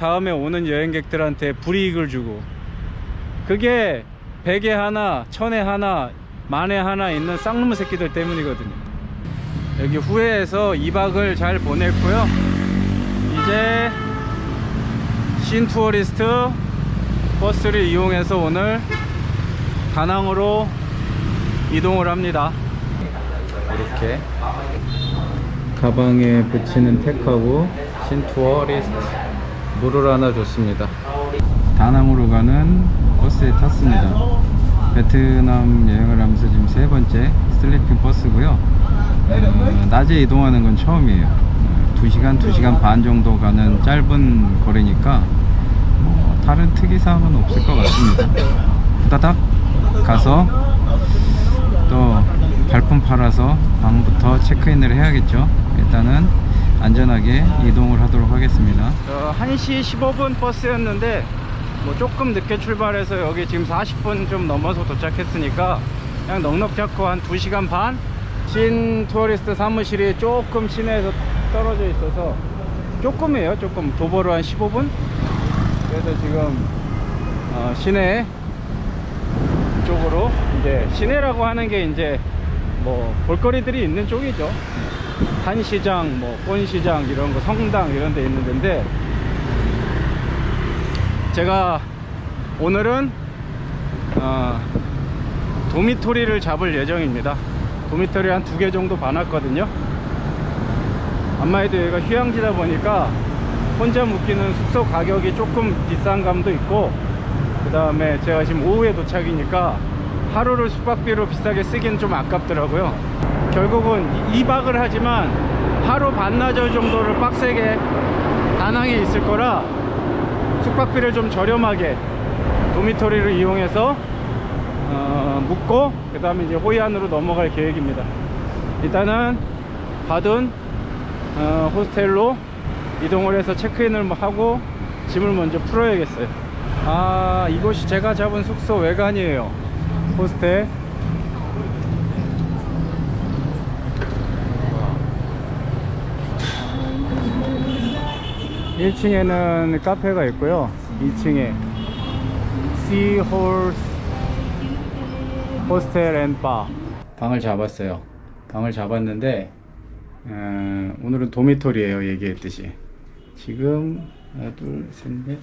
다음에 오는 여행객들한테 불이익을 주고 그게 백에 하나, 천에 하나, 만에 하나 있는 쌍놈의 새끼들 때문이거든요. 여기 후회해서 2박을 잘 보냈고요. 이제 신투어리스트 버스를 이용해서 오늘 다낭으로 이동을 합니다. 이렇게 가방에 붙이는 택하고 신투어리스트 물을 하나 줬습니다. 다낭으로 가는 버스에 탔습니다. 베트남 여행을 하면서 지금 세 번째 슬리핑 버스고요. 어, 낮에 이동하는 건 처음이에요. 어, 2시간, 2시간 반 정도 가는 짧은 거리니까 뭐 다른 특이사항은 없을 것 같습니다. 후다닥 가서 또 발품 팔아서 방부터 체크인을 해야겠죠. 일단은 안전하게 이동을 하도록 하겠습니다. 1시 15분 버스였는데 뭐 조금 늦게 출발해서 여기 지금 40분 좀 넘어서 도착했으니까 그냥 넉넉 잡고 한 2시간 반? 신 투어리스트 사무실이 조금 시내에서 떨어져 있어서 조금이에요 조금 도보로 한 15분? 그래서 지금 어, 시내 쪽으로 이제 시내라고 하는 게 이제 뭐 볼거리들이 있는 쪽이죠 한시장, 뭐 본시장 이런 거 성당 이런 데 있는 데인데 제가 오늘은 어, 도미토리를 잡을 예정입니다. 도미토리 한 두 개 정도 봐놨거든요. 아마도 여기가 휴양지다 보니까 혼자 묵기는 숙소 가격이 조금 비싼 감도 있고 그 다음에 제가 지금 오후에 도착이니까 하루를 숙박비로 비싸게 쓰기는 좀 아깝더라고요 결국은 2박을 하지만 하루 반나절 정도를 빡세게 다낭에 있을 거라 숙박비를 좀 저렴하게 도미토리를 이용해서 어, 묵고 그 다음에 이제 호이안으로 넘어갈 계획입니다. 일단은 받은 어, 호스텔로 이동을 해서 체크인을 뭐 하고 짐을 먼저 풀어야겠어요. 아 이곳이 제가 잡은 숙소 외관이에요. 호스텔 1층에는 카페가 있고요. 2층에 시홀스 호스텔 앤바 방을 잡았어요. 방을 잡았는데 어, 오늘은 도미토리예요 얘기했듯이. 지금 하나 둘셋넷.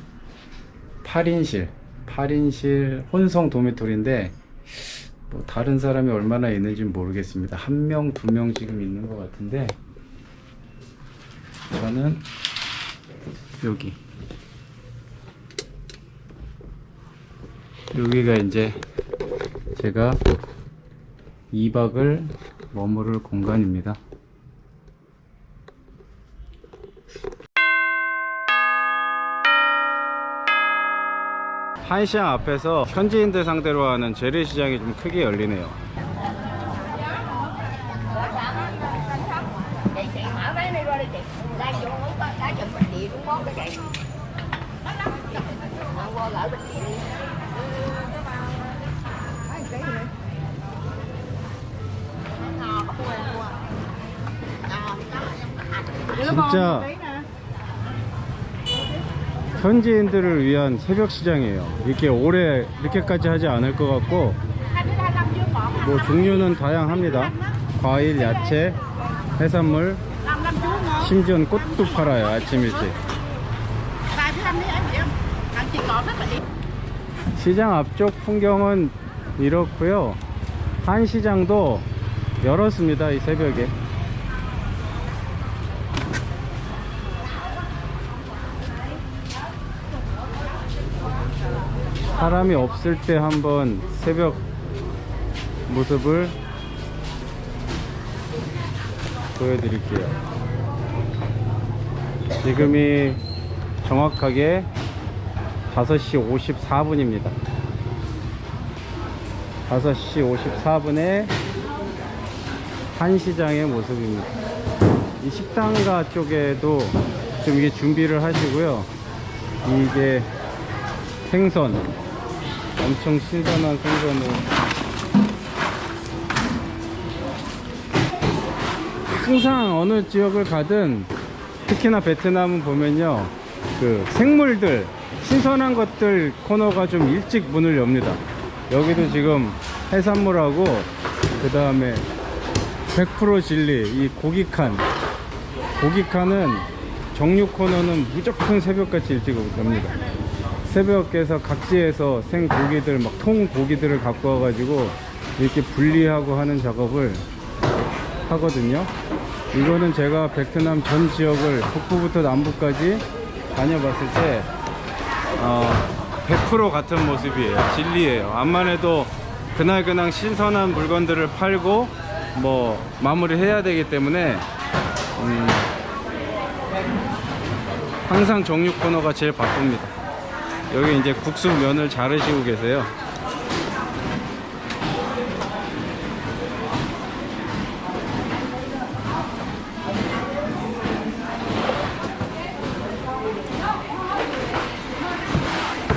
8인실. 8인실 혼성 도미토리인데 뭐 다른 사람이 얼마나 있는지 모르겠습니다. 한 명 두 명 지금 있는 것 같은데 저는 여기. 여기가 이제 제가 2박을 머무를 공간입니다. 한시장 앞에서 현지인들 상대로 하는 재래시장이 좀 크게 열리네요 진짜 현지인들을 위한 새벽 시장이에요. 이렇게 오래 이렇게까지 하지 않을 것 같고 뭐 종류는 다양합니다. 과일, 야채, 해산물, 심지어는 꽃도 팔아요. 아침 일찍. 시장 앞쪽 풍경은 이렇고요. 한 시장도 열었습니다. 이 새벽에. 사람이 없을 때 한번 새벽 모습을 보여드릴게요. 지금이 정확하게 5시 54분입니다. 5시 54분에 한시장의 모습입니다. 이 식당가 쪽에도 좀 이게 준비를 하시고요. 이게 생선, 엄청 신선한 생선을 항상 어느 지역을 가든 특히나 베트남은 보면요 그 생물들 신선한 것들 코너가 좀 일찍 문을 엽니다. 여기도 지금 해산물하고 그 다음에 100% 진리 이 고기칸 고기칸은 정육 코너는 무조건 새벽같이 일찍 옵니다. 새벽에서 각지에서 생 고기들 막 통 고기들을 갖고 와가지고 이렇게 분리하고 하는 작업을 하거든요. 이거는 제가 베트남 전 지역을 북부부터 남부까지 다녀봤을 때 어, 100% 같은 모습이에요. 진리예요. 암만 해도 그날 그날 신선한 물건들을 팔고 뭐 마무리 해야 되기 때문에 음, 항상 정육 코너가 제일 바쁩니다. 여기 이제 국수 면을 자르시고 계세요.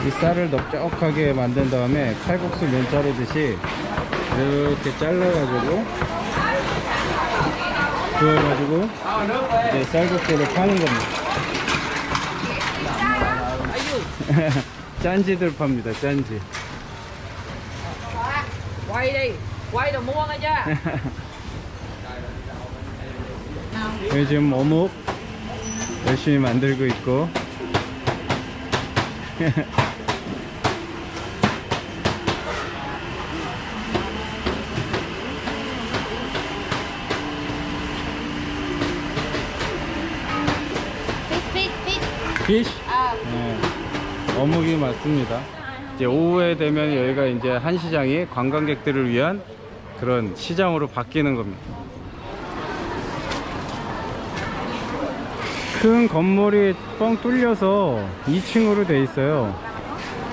이 쌀을 넓적하게 만든 다음에 칼국수 면 자르듯이 이렇게 잘라가지고 구워가지고 이제 쌀국수를 파는 겁니다. 짠지들 팝니다. 짠지. quay đi quay rồi mua nghe chưa 여기 지금 어묵 열심히 만들고 있고. 피쉬. 네, 어묵이 맞습니다. 이제 오후에 되면 여기가 이제 한시장이 관광객들을 위한 그런 시장으로 바뀌는 겁니다. 큰 건물이 뻥 뚫려서 2층으로 돼 있어요.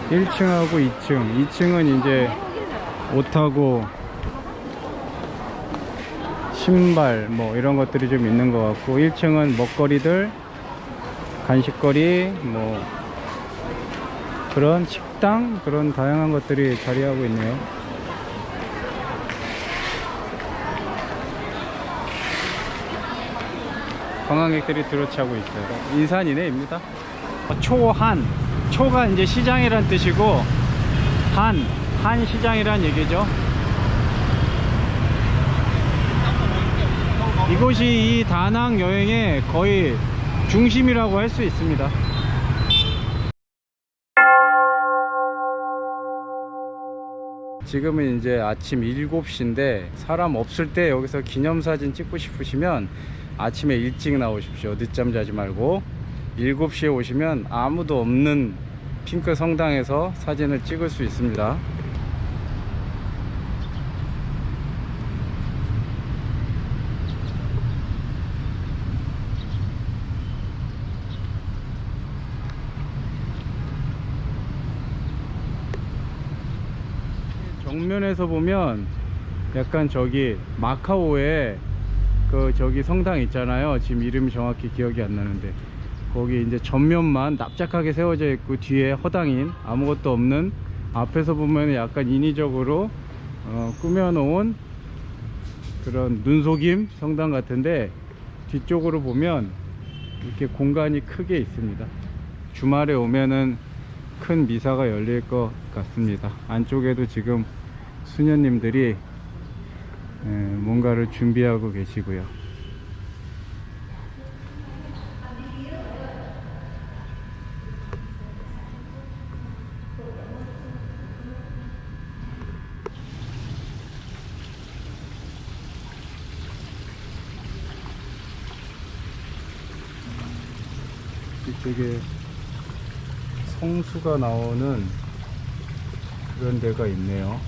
1층하고 2층. 2층은 이제 옷하고 신발 뭐 이런 것들이 좀 있는 것 같고 1층은 먹거리들 간식거리 뭐 그런 식당 그런 다양한 것들이 자리하고 있네요. 관광객들이 들어차고 있어요. 인산이네입니다. 초한 초가 이제 시장이란 뜻이고 한 한 시장이란 얘기죠. 이곳이 이 다낭 여행의 거의 중심이라고 할 수 있습니다. 지금은 이제 아침 7시인데 사람 없을 때 여기서 기념사진 찍고 싶으시면 아침에 일찍 나오십시오. 늦잠 자지 말고 7시에 오시면 아무도 없는 핑크 성당에서 사진을 찍을 수 있습니다. 정면에서 보면 약간 저기 마카오에 그 저기 성당 있잖아요. 지금 이름이 정확히 기억이 안 나는데 거기 이제 전면만 납작하게 세워져 있고 뒤에 허당인 아무것도 없는 앞에서 보면 약간 인위적으로 어, 꾸며놓은 그런 눈속임 성당 같은데 뒤쪽으로 보면 이렇게 공간이 크게 있습니다. 주말에 오면은 큰 미사가 열릴 것 같습니다. 안쪽에도 지금 수녀님들이 에, 뭔가를 준비하고 계시고요. 이쪽에 성수가 나오는 그런 데가 있네요.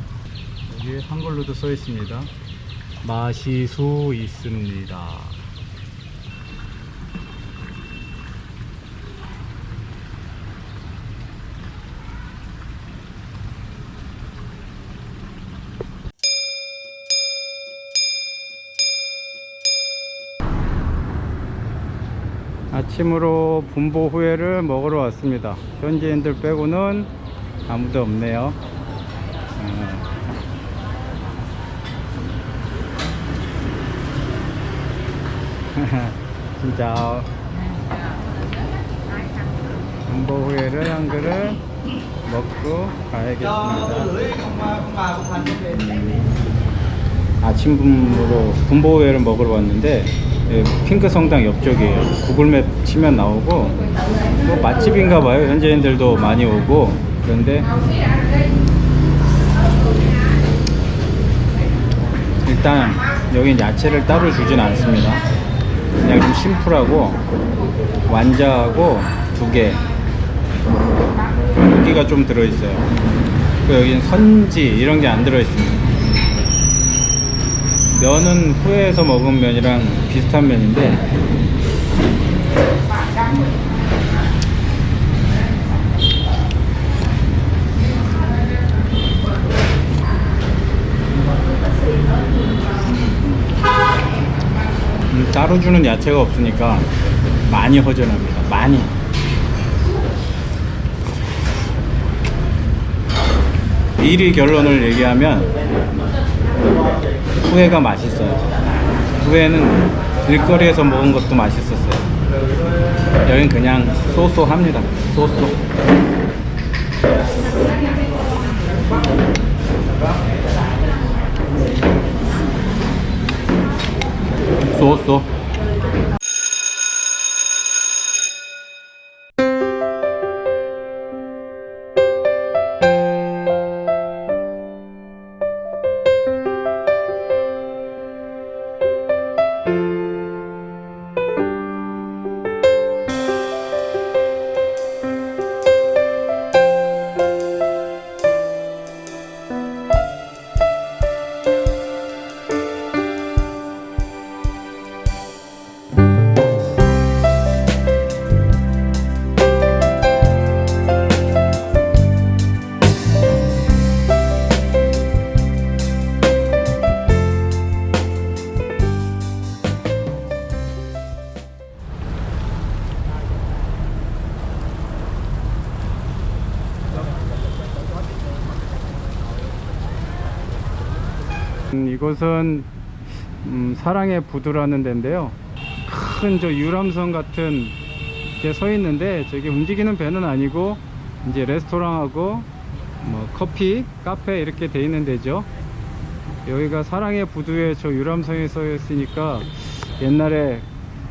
여기 한글로도 써 있습니다. 마시수 있습니다. 아침으로 분보 후회를 먹으러 왔습니다. 현지인들 빼고는 아무도 없네요. 음. 진짜 군보회를 한 그릇 먹고 가야겠습니다. 아침분으로 군보회를 먹으러 왔는데 예, 핑크 성당 옆쪽이에요. 구글맵 치면 나오고 뭐 맛집인가 봐요. 현지인들도 많이 오고 그런데 일단 여기 야채를 따로 주진 않습니다. 그냥 좀 심플하고 완자하고 두 개. 고기가 좀 들어있어요. 그 여기는 선지 이런 게 안 들어있습니다. 면은 후에서 먹은 면이랑 비슷한 면인데 따로 주는 야채가 없으니까 많이 허전합니다. 많이. 미리 결론을 얘기하면 후회가 맛있어요. 후회는 길거리에서 먹은 것도 맛있었어요. 여긴 그냥 쏘쏘합니다. 쏘쏘. 说说。 이곳은 음, 사랑의 부두라는 데인데요. 큰 저 유람선 같은 게 서 있는데 저기 움직이는 배는 아니고 이제 레스토랑하고 뭐 커피, 카페 이렇게 돼 있는 데죠. 여기가 사랑의 부두에 저 유람선이 서 있으니까 옛날에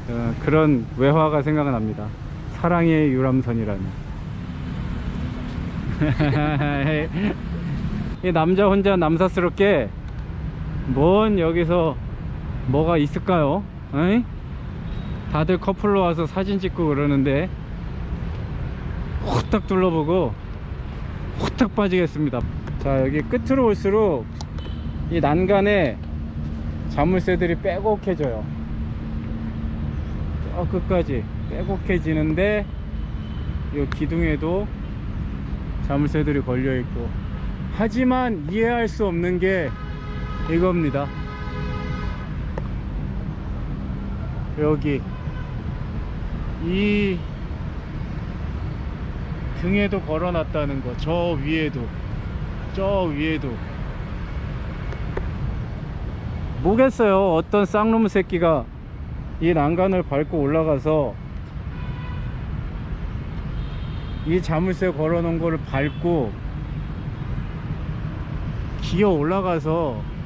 어, 그런 외화가 생각납니다. 사랑의 유람선이라는. 이 남자 혼자 남사스럽게 뭔 여기서 뭐가 있을까요? 어이? 다들 커플로 와서 사진 찍고 그러는데 후딱 둘러보고 후딱 빠지겠습니다. 자 여기 끝으로 올수록 이 난간에 자물쇠들이 빼곡해져요. 저 끝까지 빼곡해지는데 이 기둥에도 자물쇠들이 걸려 있고 하지만 이해할 수 없는 게 이겁니다. 여기 이 등에도 걸어놨다는 거, 저 위에도, 저 위에도. 뭐겠어요? 어떤 쌍놈 새끼가 이 난간을 밟고 올라가서 이 자물쇠 걸어놓은 거를 밟고 기어 올라가서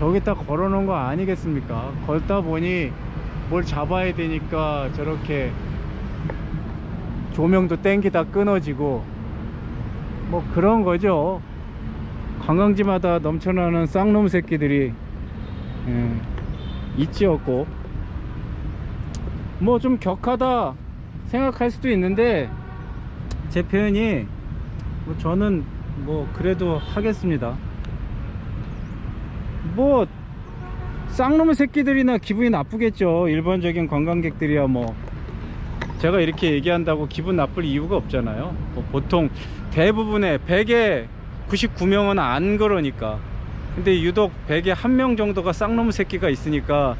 저기다 걸어 놓은 거 아니겠습니까? 걷다 보니 뭘 잡아야 되니까 저렇게 조명도 땡기다 끊어지고 뭐 그런 거죠. 관광지마다 넘쳐나는 쌍놈 새끼들이 예, 있지 없고 뭐 좀 격하다 생각할 수도 있는데 제 표현이 뭐 저는 뭐 그래도 하겠습니다. 뭐 쌍놈의 새끼들이나 기분이 나쁘겠죠. 일반적인 관광객들이야 뭐 제가 이렇게 얘기한다고 기분 나쁠 이유가 없잖아요. 뭐 보통 대부분의 100에 99명은 안 그러니까. 근데 유독 100에 한 명 정도가 쌍놈 새끼가 있으니까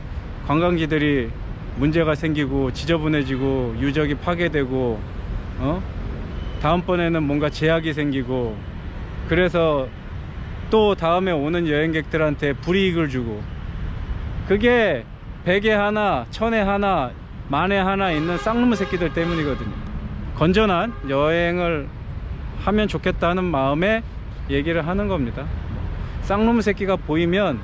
관광지들이 문제가 생기고 지저분해지고 유적이 파괴되고 어? 다음번에는 뭔가 제약이 생기고 그래서 또 다음에 오는 여행객들한테 불이익을 주고 그게 100에 하나, 1000에 하나, 만에 하나 있는 쌍놈의 새끼들 때문이거든요. 건전한 여행을 하면 좋겠다는 마음에 얘기를 하는 겁니다. 쌍놈 새끼가 보이면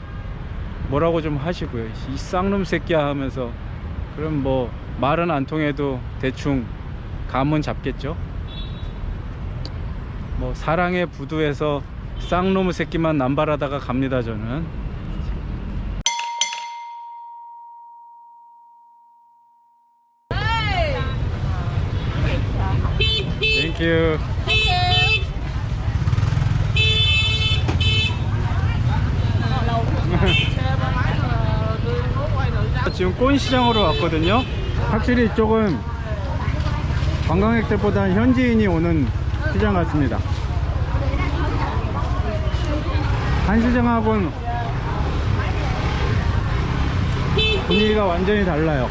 뭐라고 좀 하시고요. 이 쌍놈 새끼야 하면서 그럼 뭐 말은 안 통해도 대충 감은 잡겠죠. 뭐 사랑의 부두에서 쌍놈 새끼만 남발하다가 갑니다 저는. 땡큐. 지금 꽃시장으로 왔거든요. 확실히 이쪽은 관광객들보다 현지인이 오는 시장 같습니다. 한시장하고는 분위기가 완전히 달라요.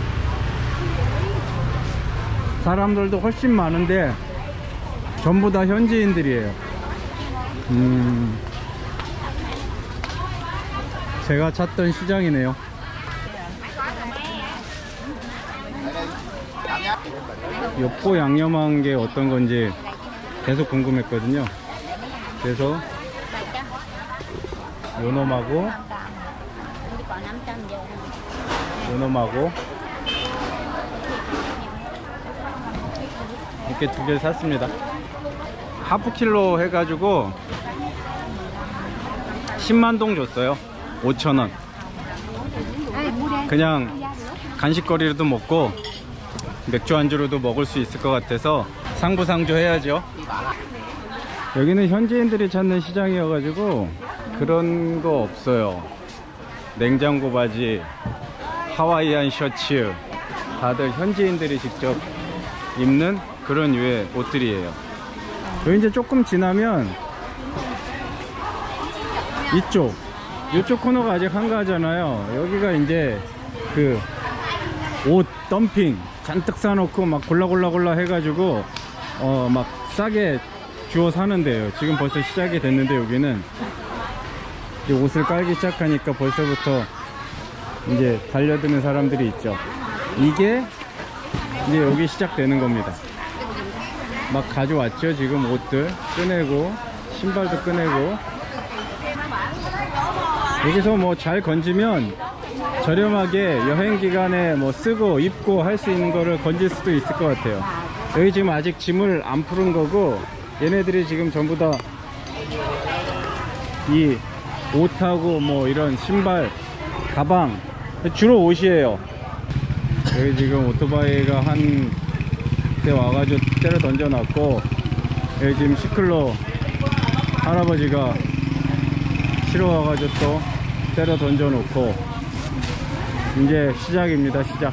사람들도 훨씬 많은데 전부 다 현지인들이에요. 음, 제가 찾던 시장이네요. 엽고 양념한 게 어떤 건지 계속 궁금했거든요. 그래서 요 놈하고 còn 500 giờ 요놈하고 이렇게 두 개를 샀습니다. 하프 킬로 해가지고 10만동 줬어요. 5천원. 그냥 간식거리로도 먹고 맥주 안주로도 먹을 수 있을 것 같아서 상부상조 해야죠. 여기는 현지인들이 찾는 시장이어가지고 그런 거 없어요. 냉장고 바지, 하와이안 셔츠, 다들 현지인들이 직접 입는 그런 류의 옷들이에요. 이제 조금 지나면 이쪽, 이쪽 코너가 아직 한가하잖아요. 여기가 이제 그 옷 덤핑 잔뜩 사놓고 막 골라 골라 골라 해가지고 어 막 싸게 주워 사는데요. 지금 벌써 시작이 됐는데 여기는 이제 옷을 깔기 시작하니까 벌써부터 이제 달려드는 사람들이 있죠. 이게 이제 여기 시작되는 겁니다. 막 가져왔죠. 지금 옷들 꺼내고 신발도 꺼내고 여기서 뭐 잘 건지면 저렴하게 여행 기간에 뭐 쓰고 입고 할 수 있는 거를 건질 수도 있을 것 같아요. 여기 지금 아직 짐을 안 푸른 거고 얘네들이 지금 전부 다이 옷하고 뭐 이런 신발, 가방 주로 옷이에요. 여기 지금 오토바이가 한 대 와가지고 때려 던져놨고 여기 지금 시클로 할아버지가 실어 와가지고 또 때려 던져놓고 이제 시작입니다 시작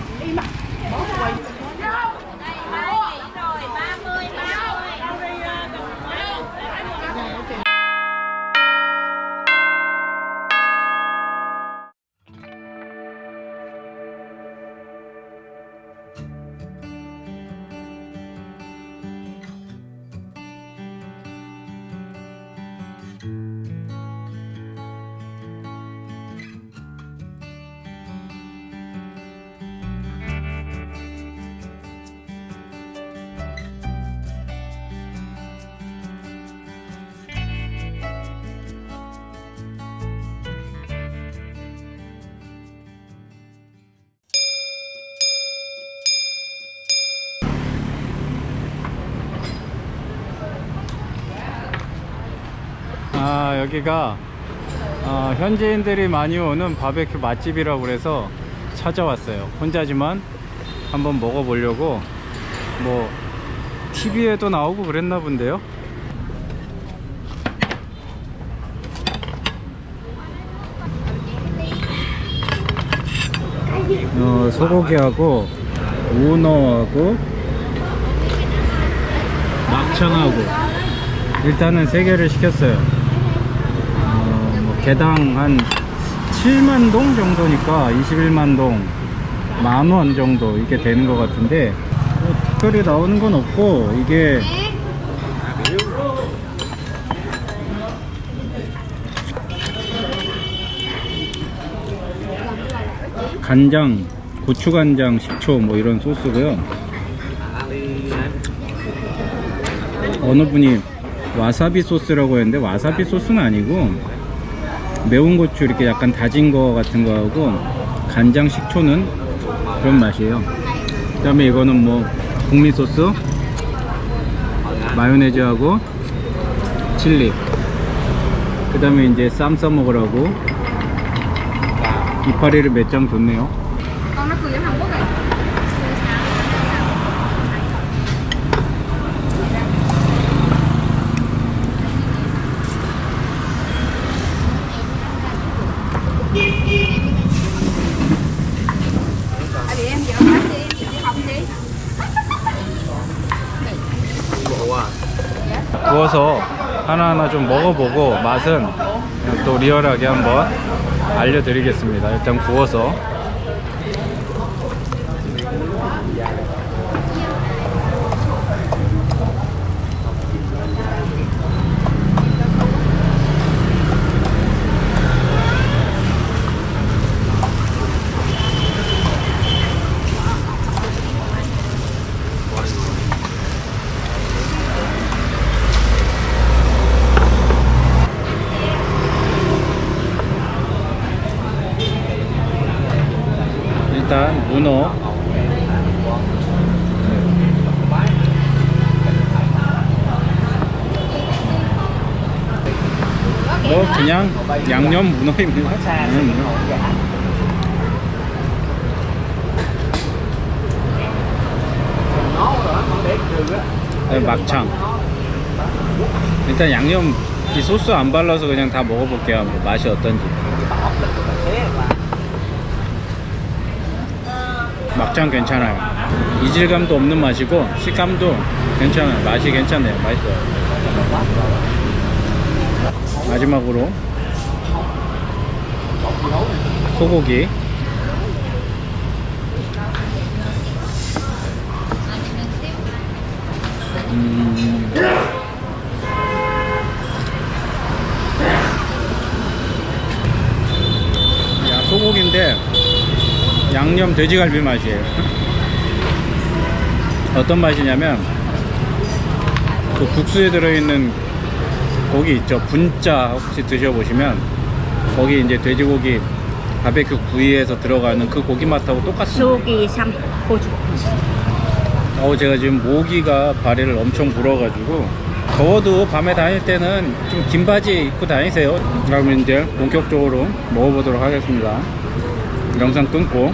여기가 어, 현지인들이 많이 오는 바베큐 맛집이라고 그래서 찾아왔어요. 혼자지만 한번 먹어보려고. 뭐 TV에도 나오고 그랬나 본데요? 어, 소고기하고 우너하고 막창하고. 일단은 세 개를 시켰어요. 개당 한 7만 동 정도니까 21만 동, 만 원 정도 이렇게 되는 것 같은데 뭐 특별히 나오는 건 없고 이게 간장, 고추간장, 식초 뭐 이런 소스고요. 어느 분이 와사비 소스라고 했는데 와사비 소스는 아니고 매운 고추 이렇게 약간 다진 거 같은 거하고 간장 식초는 그런 맛이에요. 그 다음에 이거는 뭐 국민 소스 마요네즈하고 칠리. 그 다음에 이제 쌈 싸 먹으라고. 이파리를 몇 장 줬네요 구워서 하나하나 좀 먹어보고 맛은 또 리얼하게 한번 알려드리겠습니다. 일단 구워서 일단 문어 뭐 그냥 양념 문어입니다. 음. 네, 막창. 일단 양념 이 소스 안 발라서 그냥 다 먹어볼게요. 뭐 맛이 어떤지. 막창 괜찮아요. 이질감도 없는 맛이고 식감도 괜찮아요. 맛이 괜찮네요. 맛있어요. 마지막으로 소고기 음, 야, 소고기인데 양념 돼지갈비 맛이에요. 어떤 맛이냐면 그 국수에 들어있는 고기 있죠. 분짜 혹시 드셔보시면 거기 이제 돼지고기 바베큐 구이에서 들어가는 그 고기 맛하고 똑같습니다. Xăm cô chú 어, 제가 지금 모기가 발에를 엄청 물어가지고 더워도 밤에 다닐 때는 좀 긴 바지 입고 다니세요. 그러면 이제 본격적으로 먹어보도록 하겠습니다. 영상 끊고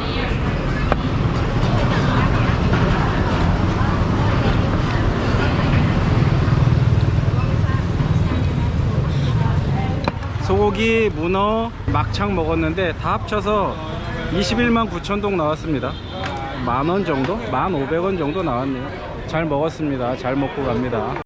소고기, 문어, 막창 먹었는데 다 합쳐서 21만 9천 동 나왔습니다. 만원 정도? 만 500원 정도 나왔네요. 잘 먹었습니다. 잘 먹고 갑니다.